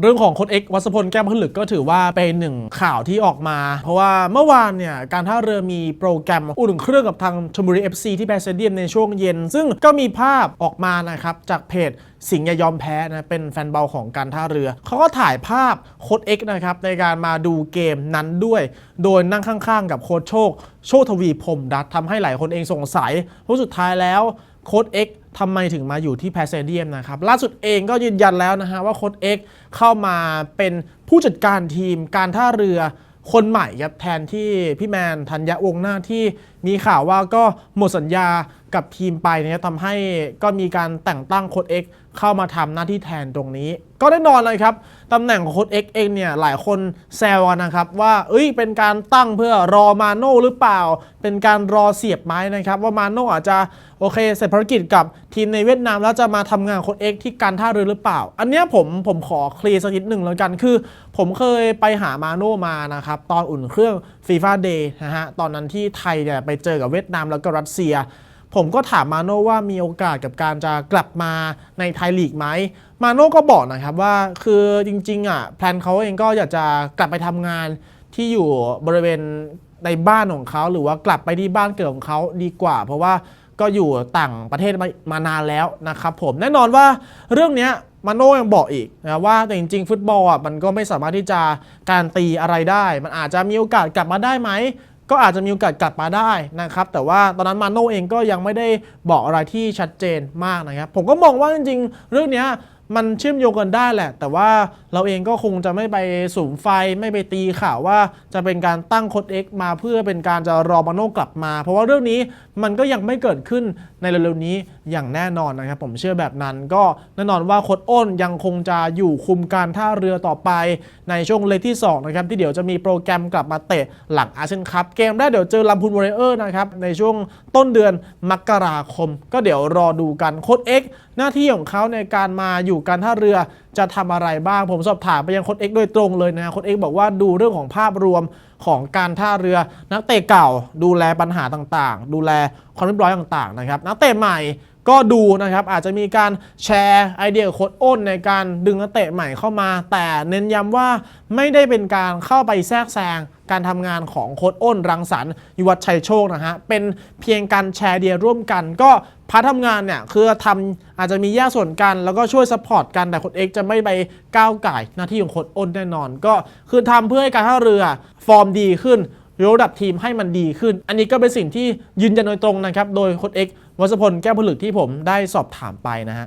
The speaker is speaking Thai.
เรื่องของโค้ดเอกวัสพลแก้วผลึกก็ถือว่าเป็นหนึ่งข่าวที่ออกมา เพราะว่าเมื่อวานเนี่ยการท่าเรือมีโปรแกรมอุ่นเครื่องกับทางชลบุรี FC ที่แบสเซเดียมในช่วงเย็น ซึ่งก็มีภาพออกมานะครับจากเพจสิงห์ยายอมแพ้นะเป็นแฟนบอลของการท่าเรือ เขาก็ถ่ายภาพโค้ดเอ็กนะครับในการมาดูเกมนั้นด้วย โดยนั่งข้างๆ กับโค้ชโชค โชคทวีพรมรัตทำให้หลายคนเองสงสัยเพราะสุดท้ายแล้ว โค้ด X ทำไมถึงมาอยู่ที่แพสเซเดียมนะครับล่าสุดเองก็ยืนยันแล้วนะฮะว่าโค้ด X เข้ามาเป็นผู้จัดการทีมการท่าเรือคนใหม่ครับแทนที่พี่แมนธัญญวงหน้าที่มีข่าวว่าก็หมดสัญญา กับทีมไปเนี่ยทำให้ก็มีการแต่งตั้งโค้ด X เข้ามาทำหน้าที่แทนตรงนี้ ก็แน่นอนเลยครับตำแหน่งของโค้ด X เองเนี่ยหลายคนแซวกันนะครับว่าเอ้ยเป็นการตั้งเพื่อรอมาโน่หรือเปล่า เป็นการรอเสียบไม้นะครับ ว่ามาโน่อาจจะโอเคเสร็จภารกิจกับทีมในเวียดนามแล้วจะมาทำงานโค้ด X ที่การท่าเรือหรือเปล่า อันเนี้ยผมผมขอเคลียร์สักนิดหนึ่งแล้วกันคือ ผมเคยไปหามาโน่มานะครับตอนอุ่นเครื่องฟีฟ่าเดย์นะฮะตอนนั้นที่ไทยเนี่ยไปเจอกับเวียดนามแล้วก็รัสเซีย ผมก็ถามมาโน่ว่ามีโอกาสกับการจะกลับมาในไทยลีกไหม มาโน่ก็บอกนะครับว่าคือจริงๆอะแพลนเขาเองก็อยากจะกลับไปทำงานที่อยู่บริเวณในบ้านของเขาหรือว่ากลับไปที่บ้านเกิดของเขาดีกว่า เพราะว่าก็อยู่ต่างประเทศมามานานแล้วนะครับผมแน่นอนว่าเรื่องนี้มาโน่ยังบอกอีกนะว่าแต่จริงๆ ฟุตบอลอะมันก็ไม่สามารถที่จะการตีอะไรได้ มันอาจจะมีโอกาสกลับมาได้ไหม ก็อาจจะมีโอกาสกลับมาได้นะครับ แต่ว่าตอนนั้นมาโน่เองก็ยังไม่ได้บอกอะไรที่ชัดเจนมากนะครับ ผมก็มองว่าจริงๆ เรื่องเนี้ย มันเชื่อมโยงกันได้แหละ แต่ว่าเราเองก็คงจะไม่ไปสูมไฟไม่ไปตีข่าวว่าจะเป็นการตั้งโค้ด X มาเพื่อเป็นการจะรอมาโน่กลับมา เพราะว่าเรื่องนี้มันก็ยังไม่เกิดขึ้นในเร็วๆนี้อย่างแน่นอนนะครับ ผมเชื่อแบบนั้นก็แน่นอนว่าโค้ดอ้นยังคงจะอยู่คุมการท่าเรือต่อไปในช่วงเลกที่2นะครับที่เดี๋ยวจะมีโปรแกรมกลับมาเตะหลังอาเซียนคัพเกมแรกเดี๋ยวเจอลำพูนวอริเออร์นะครับในช่วงต้นเดือนมกราคม ก็เดี๋ยวรอดูกันโค้ด X หน้าที่ของเขาในการมาอยู่การท่าเรือจะทำอะไรบ้าง ผมสอบถามไปยังโค้ด X โดยตรงเลยนะโค้ด X บอกว่าดูเรื่องของภาพรวมของการท่าเรือ นักเตะเก่า ดูแลปัญหาต่างๆ ดูแลความเรียบร้อยต่างๆนะครับนักเตะใหม่ ก็ดูนะครับอาจจะมีการแชร์ไอเดียกับโค้ดอ้นในการดึงนักเตะใหม่เข้ามา แต่เน้นย้ำว่าไม่ได้เป็นการเข้าไปแทรกแซงการทำงานของโค้ดอ้นรังสรรค์ยุวัฒชัยโชคนะฮะเป็นเพียงการแชร์เดียร่วมกัน ก็พาร์ททำงานเนี่ยคือทำอาจจะมีแยกส่วนกัน แล้วก็ช่วยซัพพอร์ตกันแต่โค้ดเอกจะไม่ไปก้าวไก่หน้าที่ของโค้ดอ้นแน่นอน ก็คือทำเพื่อให้การท่าเรือฟอร์มดีขึ้น ยกระดับทีมให้มันดีขึ้น อันนี้ก็เป็นสิ่งที่ยืนยันโดยตรงนะครับ โดยโค้ชเอกวัชพลแก้วผลึกที่ผมได้สอบถามไปนะฮะ